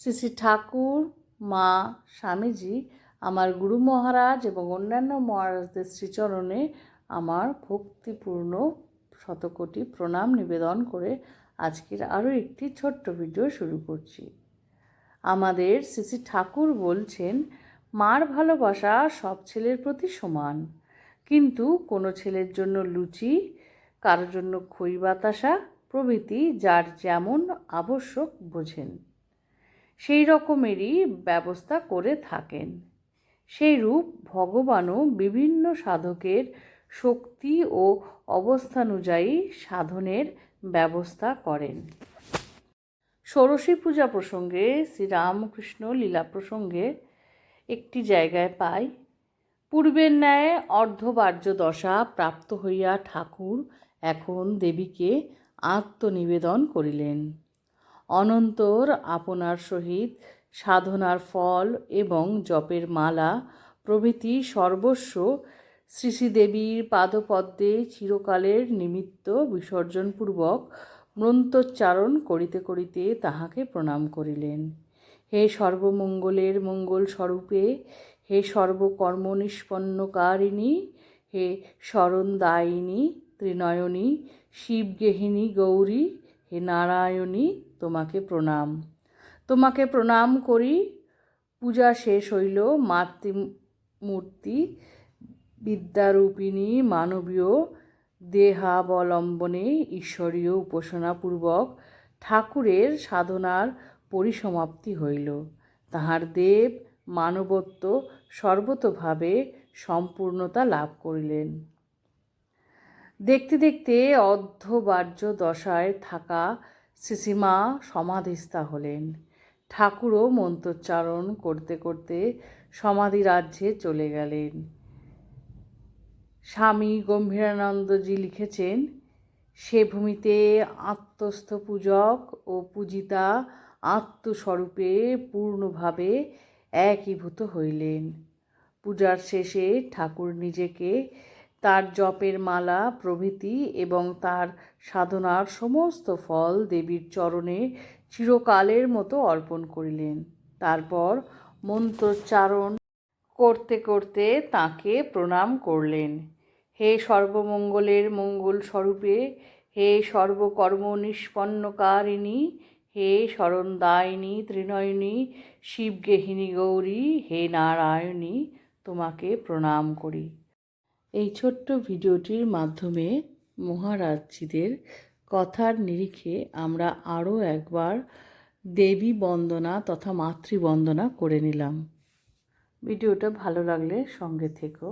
শ্রী শ্রী ঠাকুর, মা, স্বামীজি, আমার গুরু মহারাজ এবং অন্যান্য মহারাজদের শ্রীচরণে আমার ভক্তিপূর্ণ শতকোটি প্রণাম নিবেদন করে আজকের আরও একটি ছোট্ট ভিডিও শুরু করছি। আমাদের শ্রী ঠাকুর বলছেন, মার ভালোবাসা সব ছেলের প্রতি সমান। কিন্তু কোনো ছেলের জন্য লুচি, কারোর জন্য খই বাতাসা প্রভৃতি যার যেমন আবশ্যক বোঝেন। সেই রকমেরই ব্যবস্থা করে থাকেন। সেই রূপ ভগবানও বিভিন্ন সাধকের শক্তি ও অবস্থানুযায়ী সাধনের ব্যবস্থা করেন। ষোড়শী পূজা প্রসঙ্গে শ্রীরামকৃষ্ণ লীলা প্রসঙ্গে একটি জায়গায় পাই, পূর্বের ন্যায় অর্ধবার্য দশা প্রাপ্ত হইয়া ঠাকুর এখন দেবীকে আত্মনিবেদন করিলেন। অনন্তর আপনার সহিত সাধনার ফল এবং জপের মালা প্রভৃতি সর্বস্ব শ্রী শ্রীদেবীর পাদপদ্মে চিরকালের নিমিত্ত বিসর্জনপূর্বক মন্ত্রোচ্চারণ করিতে করিতে তাহাকে প্রণাম করিলেন। হে সর্বমঙ্গলের মঙ্গল স্বরূপে হে সর্বকর্ম নিষ্পন্নকারিণী হে শরণদায়িনী, ত্রিনয়নী, শিবগেহিনী গৌরী হে নারায়ণী, তোমাকে প্রণাম। তোমাকে প্রণাম করি। পূজা শেষ হইল, মাতৃমূর্তি বিদ্যারূপিণী মানবীয় দেহাবলম্বনে ঈশ্বরীয় উপাসনাপূর্বক ঠাকুরের সাধনার পরিসমাপ্তি হইল। তাহার দেব মানবত্ব সর্বতোভাবে সম্পূর্ণতা লাভ করিলেন। দেখতে দেখতে অর্ধবার্য দশায় থাকা শ্রীসীমা সমাধিস্থা হলেন। ঠাকুরও মন্ত্রোচ্চারণ করতে করতে সমাধি রাজ্যে চলে গেলেন। স্বামী গম্ভীরানন্দজি লিখেছেন, সে ভূমিতে আত্মস্থ পূজক ও পূজিতা আত্মস্বরূপে পূর্ণভাবে একীভূত হইলেন। পূজার শেষে ঠাকুর নিজেকে তার জপের মালা, প্রভৃতি এবং তার সাধনার সমস্ত ফল দেবীর চরণে চিরকালের মতো অর্পণ করিলেন। তারপর মন্ত্রোচ্চারণ করতে করতে তাকে প্রণাম করলেন। হে সর্বমঙ্গলের মঙ্গল স্বরূপে হে সর্বকর্ম নিষ্পন্নকারিণী, হে শরণদায়িনী ত্রিনয়নী শিবগেহিনী গৌরী, হে নারায়ণী, তোমাকে প্রণাম করি। এই ছোট্ট ভিডিওটির মাধ্যমে মহারাজজিদের কথার নিরিখে আমরা আরও একবার দেবী বন্দনা তথা মাতৃবন্দনা করে নিলাম। ভিডিওটা ভালো লাগলে সঙ্গে থেকো।